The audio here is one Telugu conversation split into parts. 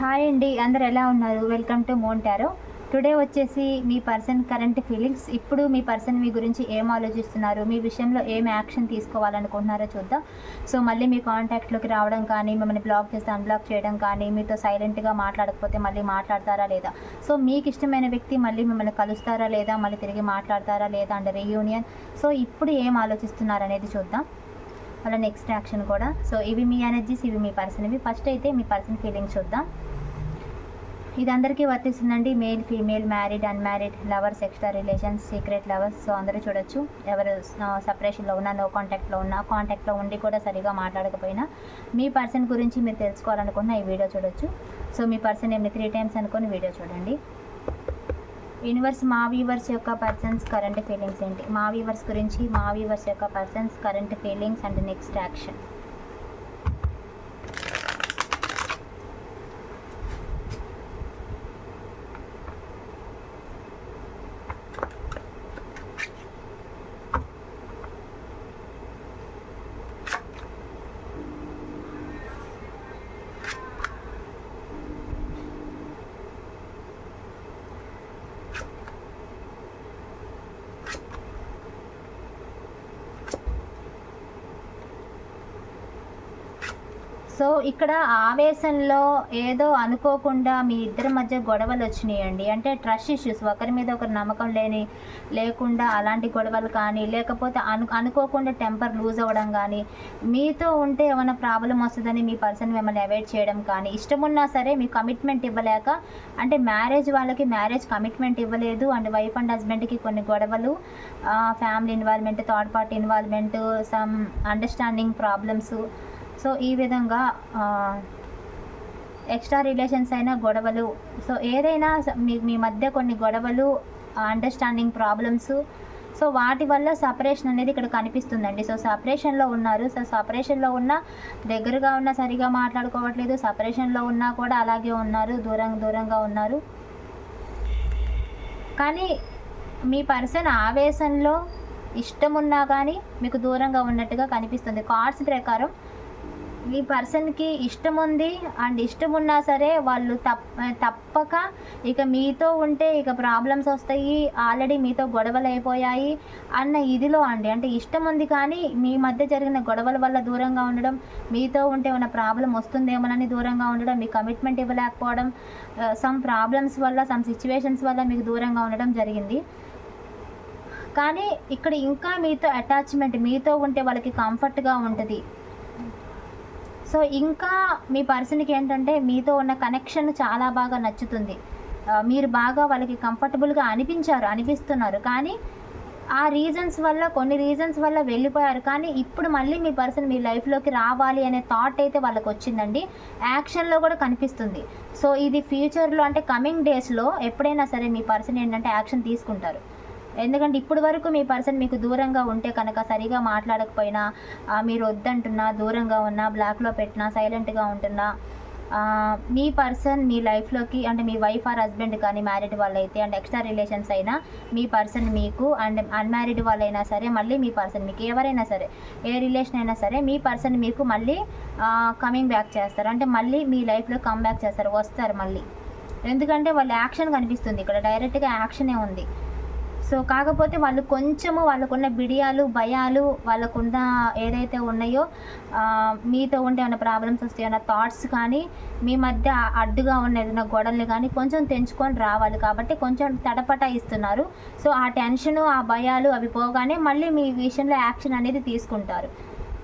హాయ్ అండి అందరు ఎలా ఉన్నారు? వెల్కమ్ టు మోంటారో టుడే వచ్చేసి మీ పర్సన్ కరెంట్ ఫీలింగ్స్ ఇప్పుడు మీ పర్సన్ మీ గురించి ఏం ఆలోచిస్తున్నారు? మీ విషయంలో ఏం యాక్షన్ తీసుకోవాలనుకుంటున్నారో చూద్దాం. సో మళ్ళీ మీ కాంటాక్ట్లోకి రావడం కానీ మిమ్మల్ని బ్లాక్ చేస్తే అన్బ్లాక్ చేయడం కానీ మీతో సైలెంట్గా మాట్లాడకపోతే మళ్ళీ మాట్లాడతారా లేదా? సో మీకు ఇష్టమైన వ్యక్తి మళ్ళీ మిమ్మల్ని కలుస్తారా లేదా? మళ్ళీ తిరిగి మాట్లాడతారా లేదా? అండ్ రీయూనియన్ సో ఇప్పుడు ఏం ఆలోచిస్తున్నారు అనేది చూద్దాం. అలా నెక్స్ట్ యాక్షన్ కూడా. సో ఇవి మీ ఎనర్జీస్ ఇవి మీ పర్సన్ ఇవి ఫస్ట్ అయితే మీ పర్సన్ ఫీలింగ్స్ చూద్దాం. ఇది అందరికీ వర్తిస్తుందండి. Male female married unmarried lovers extra relations secret lovers so అందరూ చూడొచ్చు. ఎవరు సపరేషన్లో ఉన్నా నో కాంటాక్ట్లో ఉన్నా కాంటాక్ట్లో ఉండి కూడా సరిగా మాట్లాడకపోయినా మీ పర్సన్ గురించి మీరు తెలుసుకోవాలనుకున్న ఈ వీడియో చూడొచ్చు. సో మీ పర్సన్ ఏమి త్రీ టైమ్స్ అనుకొని వీడియో చూడండి. యూనివర్స్ మా వీవర్స్ యొక్క పర్సన్స్ కరెంట్ ఫీలింగ్స్ ఏంటి? మా వీవర్స్ గురించి మా వీవర్స్ యొక్క persons current feelings and next action. So ఇక్కడ ఆవేశంలో ఏదో అనుకోకుండా మీ ఇద్దరి మధ్య గొడవలు వచ్చినాయండి. అంటే ట్రస్ట్ ఇష్యూస్ ఒకరి మీద ఒకరు నమ్మకం లేని లేకుండా అలాంటి గొడవలు కానీ లేకపోతే అను అనుకోకుండా టెంపర్ లూజ్ అవ్వడం కానీ మీతో ఉంటే ఏమైనా ప్రాబ్లం వస్తుందని మీ పర్సన్ మిమ్మల్ని అవాయిడ్ చేయడం కానీ ఇష్టం ఉన్నా సరే మీ కమిట్మెంట్ ఇవ్వలేక అంటే మ్యారేజ్ వాళ్ళకి మ్యారేజ్ కమిట్మెంట్ ఇవ్వలేదు అండ్ వైఫ్ అండ్ హస్బెండ్కి కొన్ని గొడవలు family involvement third party involvement some understanding problems so ఈ విధంగా ఎక్స్ట్రా రిలేషన్స్ అయినా గొడవలు సో ఏదైనా మీ మీ మధ్య కొన్ని గొడవలు అండర్స్టాండింగ్ ప్రాబ్లమ్స్ సో వాటి వల్ల సపరేషన్ అనేది ఇక్కడ కనిపిస్తుందండి. సో సపరేషన్లో ఉన్నారు. సో సపరేషన్లో ఉన్న దగ్గరగా ఉన్న సరిగా మాట్లాడుకోవట్లేదు. సపరేషన్లో ఉన్నా కూడా అలాగే ఉన్నారు. దూరం దూరంగా ఉన్నారు. కానీ మీ పర్సన్ ఆవేశంలో ఇష్టం ఉన్నా కానీ మీకు దూరంగా ఉన్నట్టుగా కనిపిస్తుంది. కార్డ్స్ ప్రకారం ఈ పర్సన్కి ఇష్టం ఉంది అండ్ ఇష్టం ఉన్నా సరే వాళ్ళు తప్ప తప్పక ఇక మీతో ఉంటే ఇక ప్రాబ్లమ్స్ వస్తాయి. ఆల్రెడీ మీతో గొడవలు అయిపోయాయి అన్న ఇదిలో అండి. అంటే ఇష్టం ఉంది కానీ మీ మధ్య జరిగిన గొడవల వల్ల దూరంగా ఉండడం మీతో ఉంటే ఉన్న ప్రాబ్లం వస్తుందేమోనని దూరంగా ఉండడం మీ కమిట్మెంట్ ఇవ్వలేకపోవడం సమ్ ప్రాబ్లమ్స్ వల్ల సమ్ సిచ్యువేషన్స్ వల్ల మీకు దూరంగా ఉండడం జరిగింది. కానీ ఇక్కడ ఇంకా మీతో అటాచ్మెంట్ మీతో ఉంటే వాళ్ళకి కంఫర్ట్గా ఉంటుంది. సో ఇంకా మీ పర్సన్కి ఏంటంటే మీతో ఉన్న కనెక్షన్ చాలా బాగా నచ్చుతుంది. మీరు బాగా వాళ్ళకి కంఫర్టబుల్గా అనిపించారు అనిపిస్తున్నారు. కానీ ఆ రీజన్స్ వల్ల కొన్ని రీజన్స్ వల్ల వెళ్ళిపోయారు. కానీ ఇప్పుడు మళ్ళీ మీ పర్సన్ మీ లైఫ్లోకి రావాలి అనే థాట్ అయితే వాళ్ళకి వచ్చిందండి. యాక్షన్లో కూడా కనిపిస్తుంది. సో ఇది ఫ్యూచర్లో అంటే కమింగ్ డేస్లో ఎప్పుడైనా సరే మీ పర్సన్ ఏంటంటే యాక్షన్ తీసుకుంటారు. ఎందుకంటే ఇప్పుడు వరకు మీ పర్సన్ మీకు దూరంగా ఉంటే కనుక సరిగా మాట్లాడకపోయినా మీరు వద్దంటున్నా దూరంగా ఉన్నా బ్లాక్లో పెట్టినా సైలెంట్గా ఉంటున్నా మీ పర్సన్ మీ లైఫ్లోకి అంటే మీ వైఫ్ ఆర్ హస్బెండ్ కానీ మ్యారీడ్ వాళ్ళైతే అండ్ ఎక్స్ట్రా రిలేషన్స్ అయినా మీ పర్సన్ మీకు అండ్ అన్మ్యారీడ్ వాళ్ళైనా సరే మళ్ళీ మీ పర్సన్ మీకు ఎవరైనా సరే ఏ రిలేషన్ అయినా సరే మీ పర్సన్ మీకు మళ్ళీ కమింగ్ బ్యాక్ చేస్తారు. అంటే మళ్ళీ మీ లైఫ్లో కమ్ బ్యాక్ చేస్తారు వస్తారు మళ్ళీ. ఎందుకంటే వాళ్ళ యాక్షన్ కనిపిస్తుంది. ఇక్కడ డైరెక్ట్గా యాక్షనే ఉంది. సో కాకపోతే వాళ్ళు కొంచెము వాళ్ళకున్న బిడియాలు భయాలు వాళ్ళకున్న ఏదైతే ఉన్నాయో మీతో ఉంటే ఏమైనా ప్రాబ్లమ్స్ వస్తే ఏమైనా థాట్స్ కానీ మీ మధ్య అడ్డుగా ఉన్న ఏదైనా గొడవలు కానీ కొంచెం తెంచుకొని రావాలి కాబట్టి కొంచెం తడపట ఇస్తున్నారు సో ఆ టెన్షన్ ఆ భయాలు అవి పోగానే మళ్ళీ మీ విషయంలో యాక్షన్ అనేది తీసుకుంటారు.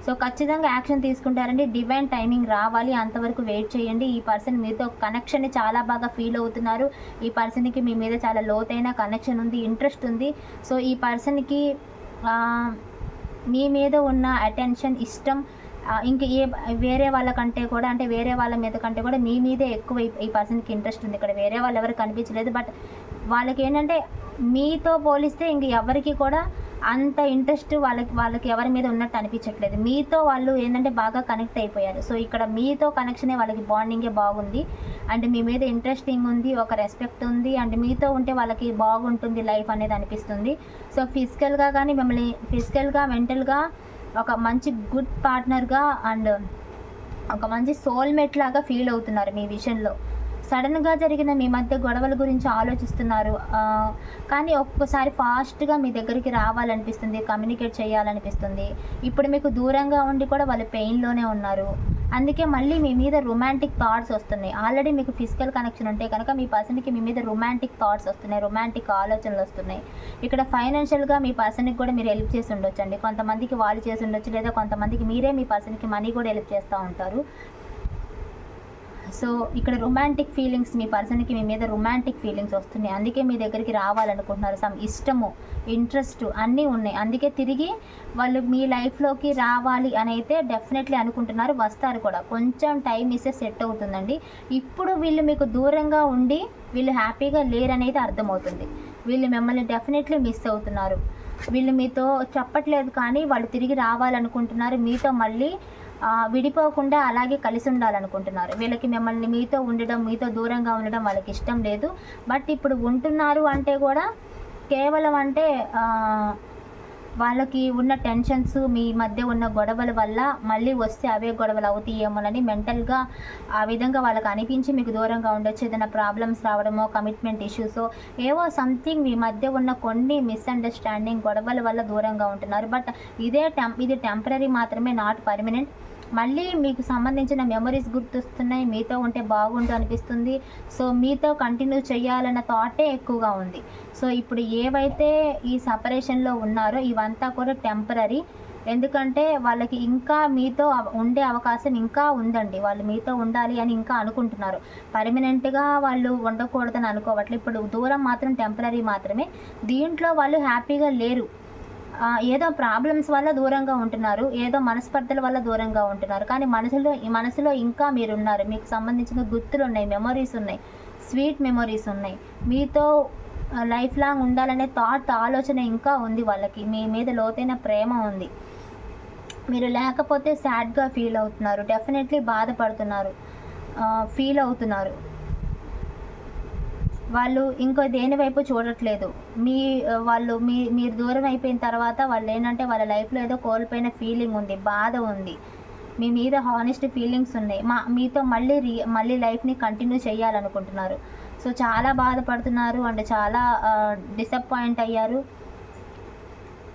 సో ఖచ్చితంగా యాక్షన్ తీసుకుంటారండి. డివైన్ టైమింగ్ రావాలి. అంతవరకు వెయిట్ చేయండి. ఈ పర్సన్ మీతో కనెక్షన్ చాలా బాగా ఫీల్ అవుతున్నారు. ఈ పర్సన్కి మీ మీద చాలా లోతైన కనెక్షన్ ఉంది ఇంట్రెస్ట్ ఉంది. సో ఈ పర్సన్కి మీ మీద ఉన్న అటెన్షన్ ఇష్టం ఇంక ఏ వేరే వాళ్ళకంటే కూడా అంటే వేరే వాళ్ళ మీద కంటే కూడా మీ మీదే ఎక్కువ ఈ- ఈ పర్సన్కి ఇంట్రెస్ట్ ఉంది. ఇక్కడ వేరే వాళ్ళు ఎవరు కనిపించలేదు. బట్ వాళ్ళకి ఏంటంటే మీతో పోలిస్తే ఇంక ఎవరికి కూడా అంత ఇంట్రెస్ట్ వాళ్ళకి వాళ్ళకి ఎవరి మీద ఉన్నట్టు అనిపించట్లేదు. మీతో వాళ్ళు ఏంటంటే బాగా కనెక్ట్ అయిపోయారు. సో ఇక్కడ మీతో కనెక్షనే వాళ్ళకి బాండింగే బాగుంది. అండ్ మీ మీద ఇంట్రెస్టింగ్ ఉంది ఒక రెస్పెక్ట్ ఉంది. అండ్ మీతో ఉంటే వాళ్ళకి బాగుంటుంది లైఫ్ అనేది అనిపిస్తుంది. సో ఫిజికల్గా కానీ మిమ్మల్ని ఫిజికల్గా మెంటల్గా ఒక మంచి గుడ్ పార్ట్నర్గా అండ్ ఒక మంచి సోల్మేట్ లాగా ఫీల్ అవుతున్నారు మీ విషయంలో సడన్గా జరిగిన మీ మధ్య గొడవల గురించి ఆలోచిస్తున్నారు. కానీ ఒక్కొక్కసారి ఫాస్ట్గా మీ దగ్గరికి రావాలనిపిస్తుంది కమ్యూనికేట్ చేయాలనిపిస్తుంది. ఇప్పుడు మీకు దూరంగా ఉండి కూడా వాళ్ళు పెయిన్లోనే ఉన్నారు. అందుకే మళ్ళీ మీ మీద రొమాంటిక్ థాట్స్ వస్తున్నాయి. ఆల్రెడీ మీకు ఫిజికల్ కనెక్షన్ ఉంటే కనుక మీ పర్సన్కి మీ మీద రొమాంటిక్ థాట్స్ వస్తున్నాయి రొమాంటిక్ ఆలోచనలు వస్తున్నాయి. ఇక్కడ ఫైనాన్షియల్గా మీ పర్సన్కి కూడా మీరు హెల్ప్ చేసి ఉండొచ్చు అండి కొంతమందికి వాళ్ళు చేసి ఉండొచ్చు లేదా కొంతమందికి మీరే మీ పర్సన్కి మనీ కూడా హెల్ప్ చేస్తూ ఉంటారు. సో ఇక్కడ రొమాంటిక్ ఫీలింగ్స్ మీ పర్సన్కి మీ మీద రొమాంటిక్ ఫీలింగ్స్ వస్తున్నాయి. అందుకే మీ దగ్గరికి రావాలనుకుంటున్నారు. సమ్ ఇష్టము ఇంట్రెస్ట్ అన్నీ ఉన్నాయి. అందుకే తిరిగి వాళ్ళు మీ లైఫ్లోకి రావాలి అని అయితే డెఫినెట్లీ అనుకుంటున్నారు. వస్తారు కూడా. కొంచెం టైం ఇస్తే సెట్ అవుతుందండి. ఇప్పుడు వీళ్ళు మీకు దూరంగా ఉండి వీళ్ళు హ్యాపీగా లేరనేది అర్థమవుతుంది. వీళ్ళు మిమ్మల్ని డెఫినెట్లీ మిస్ అవుతున్నారు. వీళ్ళు మీతో చెప్పట్లేదు కానీ వాళ్ళు తిరిగి రావాలనుకుంటున్నారు. మీతో మళ్ళీ విడిపోకుండా అలాగే కలిసి ఉండాలనుకుంటున్నారు. వీళ్ళకి మిమ్మల్ని మీతో ఉండడం మీతో దూరంగా ఉండడం వాళ్ళకి ఇష్టం లేదు. బట్ ఇప్పుడు ఉంటున్నారు అంటే కూడా కేవలం అంటే వాళ్ళకి ఉన్న టెన్షన్స్ మీ మధ్య ఉన్న గొడవల వల్ల మళ్ళీ వస్తే అవే గొడవలు అవుతాయేమోనని మెంటల్గా ఆ విధంగా వాళ్ళకి అనిపించి మీకు దూరంగా ఉండొచ్చు. ఏదైనా ప్రాబ్లమ్స్ రావడమో కమిట్మెంట్ ఇష్యూస్ ఏవో సంథింగ్ మీ మధ్య ఉన్న కొన్ని మిస్అండర్స్టాండింగ్ గొడవల వల్ల దూరంగా ఉంటున్నారు. బట్ ఇదే టెం ఇది టెంపరీ మాత్రమే నాట్ పర్మనెంట్ మళ్ళీ మీకు సంబంధించిన మెమరీస్ గుర్తొస్తున్నాయి మీతో ఉంటే బాగుండు అనిపిస్తుంది. సో మీతో కంటిన్యూ చేయాలన్న థాటే ఎక్కువగా ఉంది. సో ఇప్పుడు ఏవైతే ఈ సపరేషన్లో ఉన్నారో ఇవంతా కూడా టెంపరీ ఎందుకంటే వాళ్ళకి ఇంకా మీతో ఉండే అవకాశం ఇంకా ఉందండి. వాళ్ళు మీతో ఉండాలి అని ఇంకా అనుకుంటున్నారు. పర్మనెంట్గా వాళ్ళు ఉండకూడదని అనుకోవట్లేదు ఇప్పుడు దూరం మాత్రం టెంపరీ మాత్రమే. దీంట్లో వాళ్ళు హ్యాపీగా లేరు. ఏదో ప్రాబ్లమ్స్ వల్ల దూరంగా ఉంటున్నారు ఏదో మనస్పర్ధల వల్ల దూరంగా ఉంటున్నారు. కానీ మనసులో ఈ మనసులో ఇంకా మీరు ఉన్నారు మీకు సంబంధించిన గుర్తులు ఉన్నాయి మెమరీస్ ఉన్నాయి స్వీట్ మెమరీస్ ఉన్నాయి. మీతో లైఫ్ లాంగ్ ఉండాలనే థాట్ ఆలోచన ఇంకా ఉంది వాళ్ళకి. మీ మీద లోతైన ప్రేమ ఉంది. మీరు లేకపోతే సాడ్గా ఫీల్ అవుతున్నారు. డెఫినెట్లీ బాధపడుతున్నారు. ఫీల్ అవుతున్నారు. వాళ్ళు ఇంకో దేని వైపు చూడట్లేదు. మీ వాళ్ళు మీ మీరు దూరం అయిపోయిన తర్వాత వాళ్ళు ఏంటంటే వాళ్ళ లైఫ్లో ఏదో కోల్పోయిన ఫీలింగ్ ఉంది బాధ ఉంది. మీ మీద హానెస్ట్ ఫీలింగ్స్ ఉన్నాయి. మా మీతో మళ్ళీ రీ మళ్ళీ లైఫ్ని కంటిన్యూ చేయాలనుకుంటున్నారు. సో చాలా బాధపడుతున్నారు అండ్ చాలా డిసప్పాయింట్ అయ్యారు.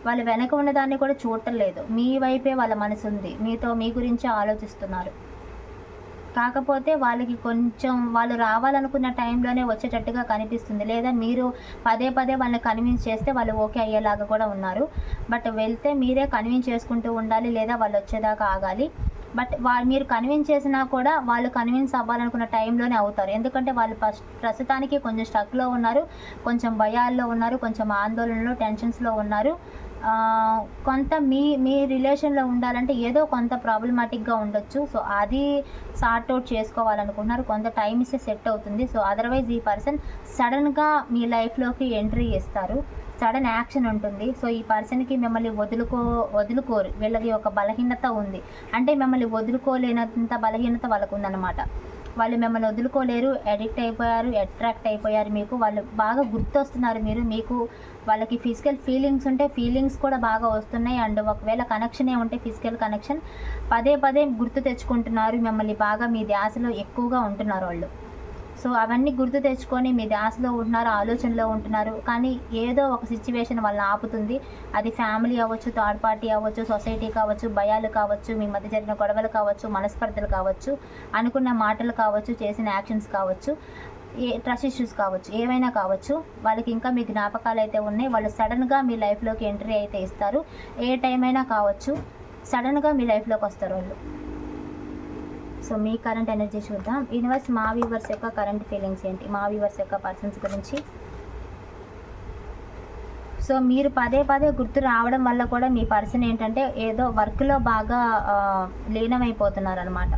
వాళ్ళు వెనక ఉన్నదాన్ని కూడా చూడటం లేదు మీ వైపే వాళ్ళ మనసు ఉంది. మీతో మీ గురించి ఆలోచిస్తున్నారు. కాకపోతే వాళ్ళకి కొంచెం వాళ్ళు రావాలనుకున్న టైంలోనే వచ్చేటట్టుగా కనిపిస్తుంది. లేదా మీరు పదే పదే వాళ్ళని కన్విన్స్ చేస్తే వాళ్ళు ఓకే అయ్యేలాగా కూడా ఉన్నారు. బట్ వెళ్తే మీరే కన్విన్స్ చేసుకుంటూ ఉండాలి లేదా వాళ్ళు వచ్చేదాకా ఆగాలి. బట్ వాళ్ళు మీరు కన్విన్స్ చేసినా కూడా వాళ్ళు కన్విన్స్ అవ్వాలనుకున్న టైంలోనే అవుతారు. ఎందుకంటే వాళ్ళు ఫస్ట్ ప్రస్తుతానికి కొంచెం స్ట్రక్లో ఉన్నారు. కొంచెం భయాల్లో ఉన్నారు. కొంచెం ఆందోళనలో టెన్షన్స్లో ఉన్నారు. కొంత మీ మీ రిలేషన్లో ఉండాలంటే ఏదో కొంత ప్రాబ్లమాటిక్గా ఉండొచ్చు. సో అది సార్ట్ అవుట్ చేసుకోవాలనుకుంటున్నారు. కొంత టైం ఇస్తే సెట్ అవుతుంది. సో అదర్వైజ్ ఈ పర్సన్ సడన్గా మీ లైఫ్లోకి ఎంట్రీ ఇస్తారు. సడన్ యాక్షన్ ఉంటుంది. సో ఈ పర్సన్కి మిమ్మల్ని వదులుకో వదులుకోరు. వీళ్ళకి ఒక బలహీనత ఉంది. అంటే మిమ్మల్ని వదులుకోలేనంత బలహీనత వాళ్ళకు ఉందన్నమాట. వాళ్ళు మిమ్మల్ని వదులుకోలేరు అడిక్ట్ అయిపోయారు అట్రాక్ట్ అయిపోయారు మీకు. వాళ్ళు బాగా గుర్తొస్తున్నారు మీరు మీకు వాళ్ళకి ఫిజికల్ ఫీలింగ్స్ ఉంటే ఫీలింగ్స్ కూడా బాగా వస్తున్నాయి. అండ్ ఒకవేళ కనెక్షనే ఉంటే ఫిజికల్ కనెక్షన్ పదే పదే గుర్తు తెచ్చుకుంటున్నారు మిమ్మల్ని బాగా మీ ధ్యాసలో ఎక్కువగా ఉంటున్నారు వాళ్ళు. సో అవన్నీ గుర్తు తెచ్చుకొని మీ ధ్యాసలో ఉంటున్నారు ఆలోచనలో ఉంటున్నారు. కానీ ఏదో ఒక సిచ్యువేషన్ వాళ్ళని ఆపుతుంది. అది ఫ్యామిలీ అవ్వచ్చు థర్డ్ పార్టీ అవ్వచ్చు సొసైటీ కావచ్చు భయాలు కావచ్చు మీ మధ్య జరిగిన గొడవలు కావచ్చు మనస్పర్ధలు కావచ్చు అనుకున్న మాటలు కావచ్చు చేసిన యాక్షన్స్ కావచ్చు ఏ ట్రస్ట్ ఇష్యూస్ కావచ్చు ఏవైనా కావచ్చు వాళ్ళకి ఇంకా మీ జ్ఞాపకాలు అయితే ఉన్నాయి. వాళ్ళు సడన్గా మీ లైఫ్లోకి ఎంట్రీ అయితే ఇస్తారు. ఏ టైం అయినా కావచ్చు సడన్గా మీ లైఫ్లోకి వస్తారు వాళ్ళు. సో మీ కరెంట్ ఎనర్జీ చూద్దాం. యూనివర్స్ మా వ్యూవర్స్ యొక్క కరెంట్ ఫీలింగ్స్ ఏంటి? మా వ్యూవర్స్ యొక్క పర్సన్స్ గురించి. సో మీరు పదే పదే గుర్తు రావడం వల్ల కూడా మీ పర్సన్ ఏంటంటే ఏదో వర్క్లో బాగా ఆ, లీనమైపోతున్నారు అనమాట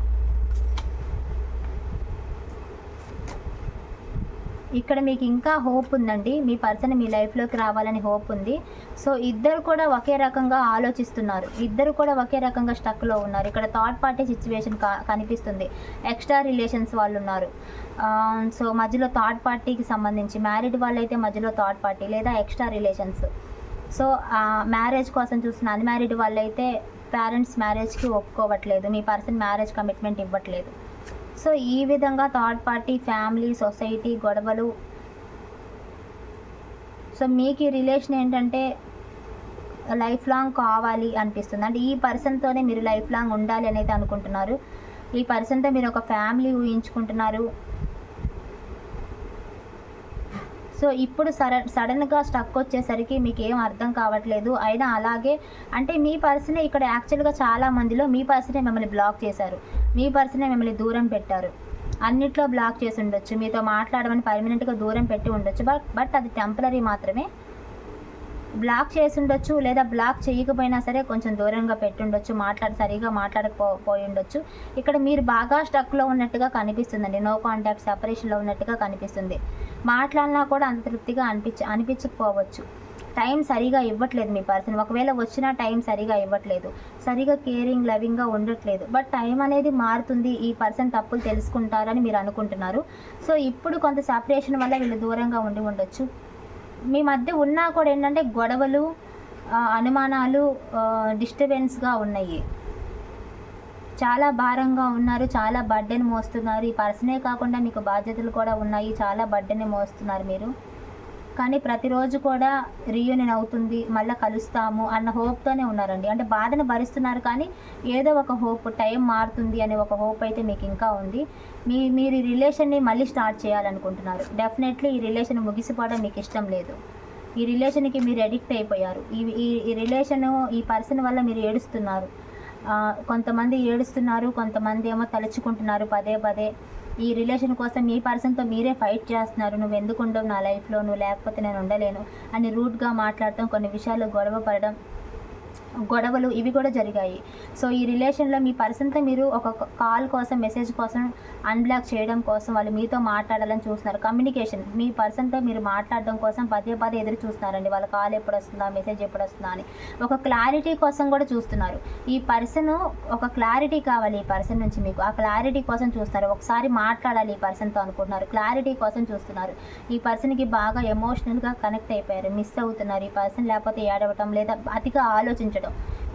ఇక్కడ మీకు ఇంకా హోప్ ఉందండి. మీ పర్సన్ మీ లైఫ్లోకి రావాలని హోప్ ఉంది. సో ఇద్దరు కూడా ఒకే రకంగా ఆలోచిస్తున్నారు. ఇద్దరు కూడా ఒకే రకంగా స్టక్లో ఉన్నారు. ఇక్కడ థర్డ్ పార్టీ సిచ్యువేషన్ కనిపిస్తుంది. ఎక్స్ట్రా రిలేషన్స్ వాళ్ళు ఉన్నారు. సో మధ్యలో థర్డ్ పార్టీకి సంబంధించి మ్యారీడ్ వాళ్ళైతే మధ్యలో థర్డ్ పార్టీ లేదా ఎక్స్ట్రా రిలేషన్స్ సో మ్యారేజ్ కోసం చూసిన అన్మ్యారీడ్ వాళ్ళైతే పేరెంట్స్ మ్యారేజ్కి ఒప్పుకోవట్లేదు. మీ పర్సన్ మ్యారేజ్ కమిట్మెంట్ ఇవ్వట్లేదు. సో ఈ విధంగా థర్డ్ పార్టీ ఫ్యామిలీ సొసైటీ గొడవలు. సో మీకు ఈ రిలేషన్ ఏంటంటే లైఫ్ లాంగ్ కావాలి అనిపిస్తుంది. అంటే ఈ పర్సన్తోనే మీరు లైఫ్ లాంగ్ ఉండాలి అనేది అనుకుంటున్నారు. ఈ పర్సన్తో మీరు ఒక ఫ్యామిలీ ఊహించుకుంటున్నారు. సో ఇప్పుడు సడ సడన్గా స్టక్ వచ్చేసరికి మీకు ఏం అర్థం కావట్లేదు. అయినా అలాగే అంటే మీ పర్సనే ఇక్కడ యాక్చువల్గా చాలా మందిలో మీ పర్సనే మిమ్మల్ని బ్లాక్ చేశారు. మీ పర్సనే మిమ్మల్ని దూరం పెట్టారు. అన్నిట్లో బ్లాక్ చేసి ఉండొచ్చు. మీతో మాట్లాడమని పర్మనెంట్గా దూరం పెట్టి ఉండొచ్చు. బట్ బట్ అది టెంపరీ మాత్రమే. బ్లాక్ చేసి ఉండొచ్చు లేదా బ్లాక్ చేయకపోయినా సరే కొంచెం దూరంగా పెట్టుండొచ్చు మాట్లాడి సరిగా మాట్లాడకపోయి ఉండొచ్చు. ఇక్కడ మీరు బాగా స్టక్లో ఉన్నట్టుగా కనిపిస్తుందండి. నో కాంటాక్ట్ సెపరేషన్లో ఉన్నట్టుగా కనిపిస్తుంది. మాట్లాడినా కూడా అంత తృప్తిగా అనిపించ అనిపించకపోవచ్చు. టైం సరిగా ఇవ్వట్లేదు మీ పర్సన్. ఒకవేళ వచ్చినా టైం సరిగా ఇవ్వట్లేదు. సరిగా కేరింగ్ లవింగ్గా ఉండట్లేదు. బట్ టైం అనేది మారుతుంది. ఈ పర్సన్ తప్పులు తెలుసుకుంటారని మీరు అనుకుంటున్నారు. సో ఇప్పుడు కొంత సపరేషన్ వల్ల వీళ్ళు దూరంగా ఉండి ఉండొచ్చు. మీ మధ్య ఉన్నా కూడా ఏంటంటే గొడవలు అనుమానాలు డిస్టర్బెన్స్గా ఉన్నాయి. చాలా భారంగా ఉన్నారు. చాలా బర్డెన్ మోస్తున్నారు. ఈ పర్సనే కాకుండా మీకు బాధ్యతలు కూడా ఉన్నాయి. చాలా బర్డెన్ మోస్తున్నారు మీరు. కానీ ప్రతిరోజు కూడా రీయూనియన్ అవుతుంది మళ్ళీ కలుస్తాము అన్న హోప్తోనే ఉన్నారండి. అంటే బాధను భరిస్తున్నారు కానీ ఏదో ఒక హోప్ టైం మారుతుంది అనే ఒక హోప్ అయితే మీకు ఇంకా ఉంది. మీ మీరు ఈ రిలేషన్ని మళ్ళీ స్టార్ట్ చేయాలనుకుంటున్నారు. డెఫినెట్లీ ఈ రిలేషన్ ముగిసిపోవడం మీకు ఇష్టం లేదు. ఈ రిలేషన్కి మీరు అడిక్ట్ అయిపోయారు. ఈ ఈ రిలేషన్ ఈ పర్సన్ వల్ల మీరు ఏడుస్తున్నారు. కొంతమంది ఏడుస్తున్నారు కొంతమంది ఏమో తలుచుకుంటున్నారు పదే పదే. ఈ రిలేషన్ కోసం మీ పర్సన్తో మీరే ఫైట్ చేస్తున్నారు. నువ్వు ఎందుకు ఉండవు నా లైఫ్లో? నువ్వు లేకపోతే నేను ఉండలేను అని రూట్గా మాట్లాడటం కొన్ని విషయాలు గొడవ పడడం గొడవలు ఇవి కూడా జరిగాయి. సో ఈ రిలేషన్లో మీ పర్సన్తో మీరు ఒక కాల్ కోసం మెసేజ్ కోసం అన్బ్లాక్ చేయడం కోసం వాళ్ళు మీతో మాట్లాడాలని చూస్తున్నారు. కమ్యూనికేషన్ మీ పర్సన్తో మీరు మాట్లాడడం కోసం పదే పదే ఎదురు చూస్తున్నారండి. వాళ్ళ కాల్ ఎప్పుడు వస్తుందా మెసేజ్ ఎప్పుడు వస్తుందా అని. ఒక క్లారిటీ కోసం కూడా చూస్తున్నారు. ఈ పర్సన్ ఒక క్లారిటీ కావాలి ఈ పర్సన్ నుంచి మీకు. ఆ క్లారిటీ కోసం చూస్తారు. ఒకసారి మాట్లాడాలి ఈ పర్సన్తో అనుకుంటున్నారు. క్లారిటీ కోసం చూస్తున్నారు. ఈ పర్సన్కి బాగా ఎమోషనల్గా కనెక్ట్ అయిపోయారు. మిస్ అవుతున్నారు ఈ పర్సన్ లేకపోతే ఏడవటం లేదా అతిగా ఆలోచించడం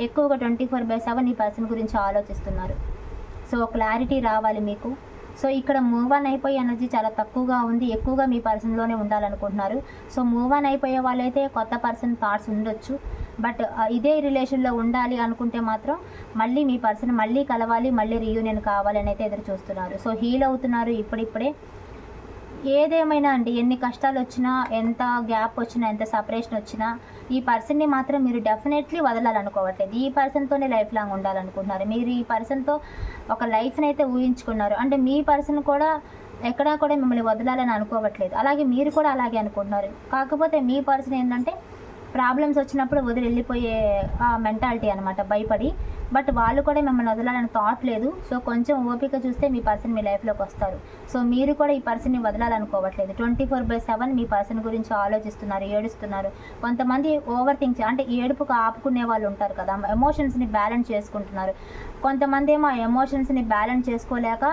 ఎక్కువగా ట్వంటీ ఫోర్ బై సెవెన్ ఈ పర్సన్ గురించి ఆలోచిస్తున్నారు. సో క్లారిటీ రావాలి మీకు. సో ఇక్కడ మూవ్ ఆన్ అయిపోయే ఎనర్జీ చాలా తక్కువగా ఉంది. ఎక్కువగా మీ పర్సన్లోనే ఉండాలనుకుంటున్నారు. సో మూవ్ ఆన్ అయిపోయే వాళ్ళైతే కొత్త పర్సన్ థాట్స్ ఉండొచ్చు. బట్ ఇదే రిలేషన్లో ఉండాలి అనుకుంటే మాత్రం మళ్ళీ మీ పర్సన్ మళ్ళీ కలవాలి మళ్ళీ రీయూనియన్ కావాలి అని అయితే ఎదురు చూస్తున్నారు. సో హీల్ అవుతున్నారు ఇప్పుడిప్పుడే. ఏదేమైనా అండి ఎన్ని కష్టాలు వచ్చినా ఎంత గ్యాప్ వచ్చినా ఎంత సపరేషన్ వచ్చినా ఈ పర్సన్ని మాత్రం మీరు డెఫినెట్లీ వదలాలనుకోవట్లేదు. ఈ పర్సన్తోనే లైఫ్ లాంగ్ ఉండాలనుకుంటున్నారు. మీరు ఈ పర్సన్తో ఒక లైఫ్ని అయితే ఊహించుకున్నారు. అంటే మీ పర్సన్ కూడా ఎక్కడా కూడా మిమ్మల్ని వదలాలని అనుకోవట్లేదు. అలాగే మీరు కూడా అలాగే అనుకుంటున్నారు. కాకపోతే మీ పర్సన్ ఏంటంటే ప్రాబ్లమ్స్ వచ్చినప్పుడు వదిలి వెళ్ళిపోయే ఆ మెంటాలిటీ అనమాట భయపడి. బట్ వాళ్ళు కూడా మిమ్మల్ని వదలాలని థాట్ లేదు. సో కొంచెం ఓపిక చూస్తే మీ పర్సన్ మీ లైఫ్లోకి వస్తారు. సో మీరు కూడా ఈ పర్సన్ని వదలాలనుకోవట్లేదు. ట్వంటీ ఫోర్ బై సెవెన్ మీ పర్సన్ గురించి ఆలోచిస్తున్నారు ఏడుస్తున్నారు. కొంతమంది ఓవర్ థింక్ అంటే ఏడుపుకు ఆపుకునే వాళ్ళు ఉంటారు కదా ఎమోషన్స్ని బ్యాలెన్స్ చేసుకుంటున్నారు. కొంతమంది ఏమో ఎమోషన్స్ని బ్యాలెన్స్ చేసుకోలేక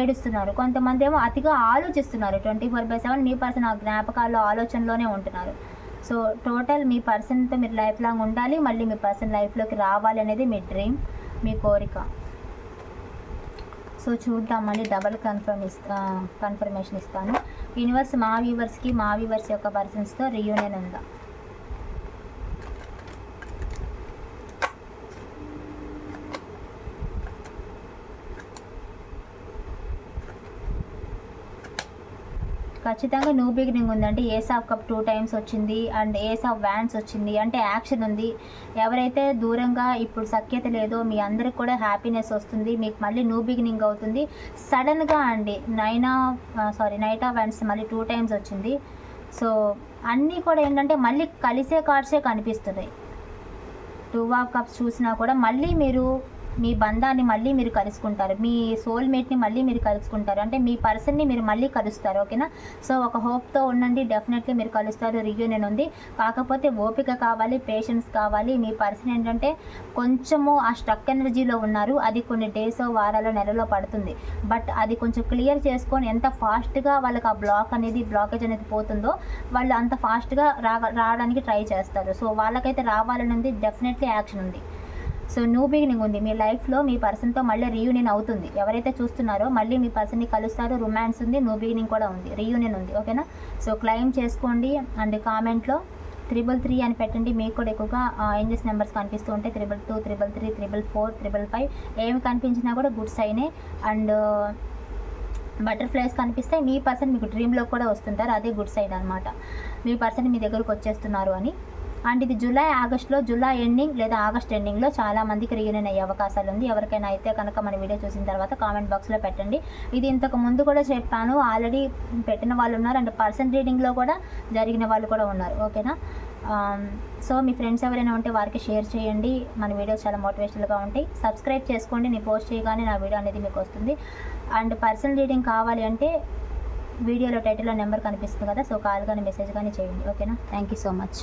ఏడుస్తున్నారు. కొంతమంది ఏమో అతిగా ఆలోచిస్తున్నారు. ట్వంటీ ఫోర్ బై సెవెన్ మీ పర్సన్ ఆ జ్ఞాపకాల్లో ఆలోచనలోనే ఉంటున్నారు. సో టోటల్ మీ పర్సన్తో మీరు లైఫ్ లాంగ్ ఉండాలి మళ్ళీ మీ పర్సన్ లైఫ్లోకి రావాలి అనేది మీ డ్రీమ్ మీ కోరిక. సో చూద్దాం మళ్ళీ డబల్ కన్ఫర్మ్ ఇస్తా కన్ఫర్మేషన్ ఇస్తాను. యూనివర్స్ మా వ్యూవర్స్కి మా వ్యూవర్స్ యొక్క పర్సన్స్తో రియూనియన్ ఉందా? ఖచ్చితంగా న్యూ బిగినింగ్ ఉందండి. Ace of cup two times వచ్చింది. అండ్ ఏస్ ఆఫ్ వ్యాన్స్ వచ్చింది. అంటే యాక్షన్ ఉంది. ఎవరైతే దూరంగా ఇప్పుడు సఖ్యత లేదో మీ అందరికి కూడా హ్యాపీనెస్ వస్తుంది. మీకు మళ్ళీ న్యూ బిగినింగ్ అవుతుంది. సడన్గా అండి nine of sorry knight of wands మళ్ళీ టూ టైమ్స్ వచ్చింది. సో అన్నీ కూడా ఏంటంటే మళ్ళీ కలిసే కార్డ్సే కనిపిస్తున్నాయి టూ ఆఫ్ కప్స్ చూసినా కూడా మళ్ళీ మీరు మీ బంధాన్ని మళ్ళీ మీరు కలుసుకుంటారు. మీ సోల్మేట్ని మళ్ళీ మీరు కలుసుకుంటారు. అంటే మీ పర్సన్ని మీరు మళ్ళీ కలుస్తారు ఓకేనా? సో ఒక హోప్తో ఉండండి డెఫినెట్లీ మీరు కలుస్తారు. రియూనియన్ ఉంది. కాకపోతే ఓపిక కావాలి పేషెన్స్ కావాలి. మీ పర్సన్ ఏంటంటే కొంచెము ఆ స్ట్రక్ ఎనర్జీలో ఉన్నారు. అది కొన్ని డేస్ వారాలు నెలలో పడుతుంది. బట్ అది కొంచెం క్లియర్ చేసుకొని ఎంత ఫాస్ట్గా వాళ్ళకి ఆ బ్లాక్ అనేది బ్లాకేజ్ అనేది పోతుందో వాళ్ళు అంత ఫాస్ట్గా రా రావడానికి ట్రై చేస్తారు. సో వాళ్ళకైతే రావాలని ఉంది. డెఫినెట్లీ యాక్షన్ ఉంది. సో న్యూ బిగినింగ్ ఉంది. మీ లైఫ్లో మీ పర్సన్తో మళ్ళీ రీయూనియన్ అవుతుంది. ఎవరైతే చూస్తున్నారో మళ్ళీ మీ పర్సన్ని కలుస్తారు రొమాన్స్ ఉంది న్యూ బిగినింగ్ కూడా ఉంది. రీయూనియన్ ఉంది. ఓకేనా సో క్లెయిమ్ చేసుకోండి. అండ్ కామెంట్లో త్రిబుల్ త్రీ అని పెట్టండి. మీకు కూడా ఎక్కువగా ఏంజెస్ నెంబర్స్ కనిపిస్తూ ఉంటాయి triple two triple three triple four triple five ఏమి కనిపించినా కూడా గుడ్ సైనే అండ్ బటర్ఫ్లైస్ కనిపిస్తాయి మీ పర్సన్ మీకు డ్రీమ్లో కూడా వస్తుంటారు. అదే గుడ్ సైడ్ అనమాట మీ పర్సన్ మీ దగ్గరకు వచ్చేస్తున్నారు అని. అండ్ ఇది జూలై ఆగస్ట్లో జూలై ఎండింగ్ లేదా ఆగస్ట్ ఎండింగ్లో చాలా మందికి రీయూనియన్ అయ్యే అవకాశాలు ఉంది. ఎవరికైనా అయితే కనుక మన వీడియో చూసిన తర్వాత కామెంట్ బాక్స్లో పెట్టండి. ఇది ఇంతకు ముందు కూడా చెప్పాను. ఆల్రెడీ పెట్టిన వాళ్ళు ఉన్నారు అండ్ పర్సన్ రీడింగ్లో కూడా జరిగిన వాళ్ళు కూడా ఉన్నారు. ఓకేనా? సో మీ ఫ్రెండ్స్ ఎవరైనా ఉంటే వారికి షేర్ చేయండి. మన వీడియోస్ చాలా మోటివేషనల్గా ఉంటాయి. సబ్స్క్రైబ్ చేసుకోండి. నేను పోస్ట్ చేయగానే నా వీడియో అనేది మీకు వస్తుంది. అండ్ పర్సనల్ రీడింగ్ కావాలి అంటే వీడియోలో టైటిల్లో నెంబర్ కనిపిస్తుంది కదా సో కాల్ కానీ మెసేజ్ కానీ చేయండి. ఓకేనా? Thank you so much